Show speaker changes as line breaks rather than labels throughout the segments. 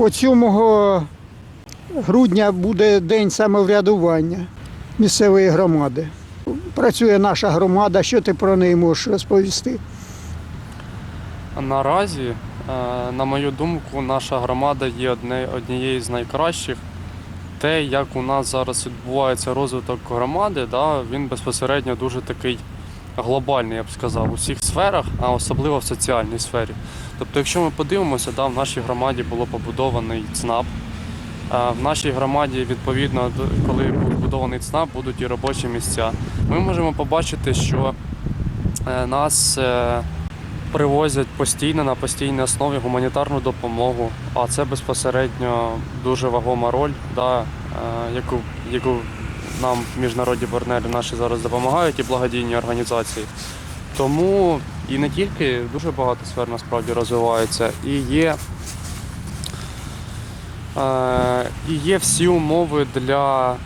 От 7 грудня буде день самоврядування місцевої громади. Працює наша громада. Що ти про неї можеш розповісти?
Наразі, е, на мою думку, наша громада є однією з найкращих. Те, як у нас зараз відбувається розвиток громади, да, він безпосередньо дуже такий глобальний, я б сказав, у всіх сферах, а особливо в соціальній сфері. Тобто, якщо ми подивимося, да, в нашій громаді було побудований ЦНАП. В нашій громаді, відповідно, коли був збудований ЦНАП, будуть і робочі місця. Ми можемо побачити, що е, нас е, привозять постійно на постійній основі гуманітарну допомогу, а це безпосередньо дуже вагома роль, да, е, яку, яку нам міжнародні партнери наші зараз допомагають і благодійні організації. Тому і не тільки дуже багато сфер насправді розвивається, і є, е, і є всі умови для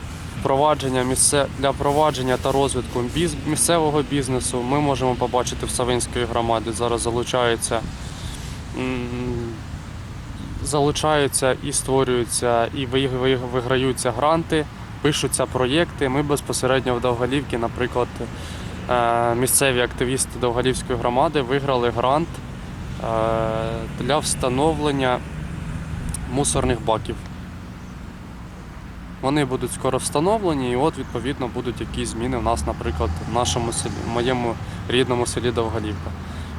впровадження місце для впровадження та розвитку біз, місцевого бізнесу. Ми можемо побачити в Савинської громаді. Зараз залучаються, залучаються і створюються, і ви- ви- виграються гранти, пишуться проєкти. Ми безпосередньо в Довголівці, наприклад, е, місцеві активісти Довголівської громади виграли грант е, для встановлення мусорних баків. Вони будуть скоро встановлені, і от відповідно будуть якісь зміни в нас, наприклад, в нашому селі, в моєму рідному селі Довголівка.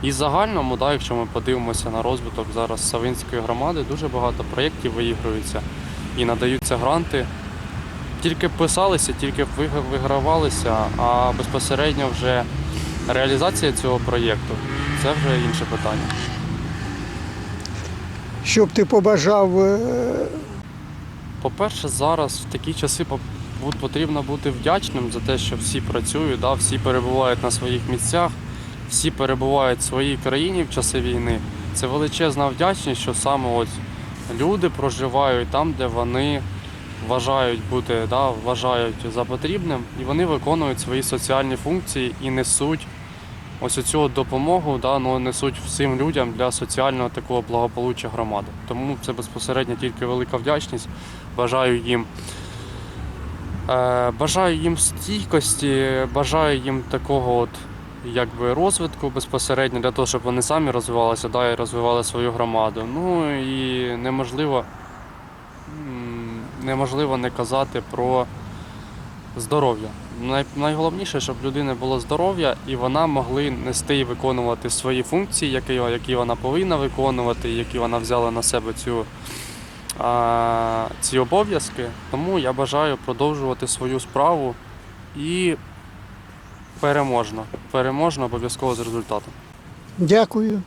І загальному, да, якщо ми подивимося на розвиток зараз Савинської громади, дуже багато проєктів виігруються і надаються гранти. Тільки писалися, тільки вигравалися, а безпосередньо вже реалізація цього проєкту це вже інше питання.
Що б ти побажав е,
По-перше, зараз в такі часи потрібно бути вдячним за те, що всі працюють, да, всі перебувають на своїх місцях, всі перебувають в своїй країні в часи війни. Це величезна вдячність, що саме ось люди проживають там, де вони вважають бути, да, вважають за потрібним, і вони виконують свої соціальні функції і несуть ось цю допомогу, да, ну, несуть всім людям для соціального такого благополуччя громади. Тому це безпосередньо тільки велика вдячність. Бажаю їм. Е, бажаю їм стійкості, бажаю їм такого от якби розвитку безпосередньо для того, щоб вони самі розвивалися, да, і розвивали свою громаду. Ну і неможливо, неможливо не казати про здоров'я. Най, найголовніше, щоб в людини було здоров'я, і вона могли нести і виконувати свої функції, які, які вона повинна виконувати, які вона взяла на себе цю а, ці обов'язки. Тому я бажаю продовжувати свою справу і переможно. Переможно обов'язково з результатом.
дякую.